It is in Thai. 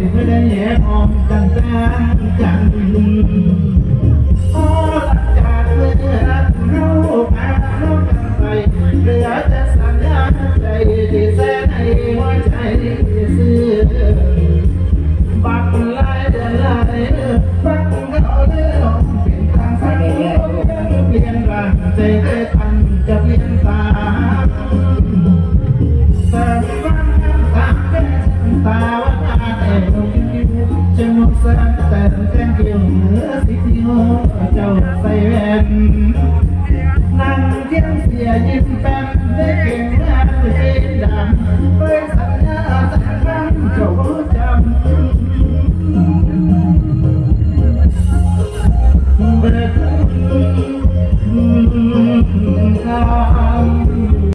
ที่เธอได้แย่พร้อมจังจังจังโอ้หลังจากเมื่อรักเราพาเรากันไปเหลือจะสัญญาใจที่แสนในหัวใจที่ซื้อบักลายเดิอนลายบักเราเดือนเปลี่ยนทางสังก็เปลี่ยนร่างใจเคยทันจะเปลี่ยนตาแต่ฟังคำตามเป็นตา xem kiều nữa xích yêu chầu say em nàng kiếm xìa nhìn em để kiếm em thì đàm với sẵn nhà sẵn vang chỗ chăm Hãy subscribe cho kênh Ghiền Mì Gõ Để không bỏ lỡ những video hấp dẫn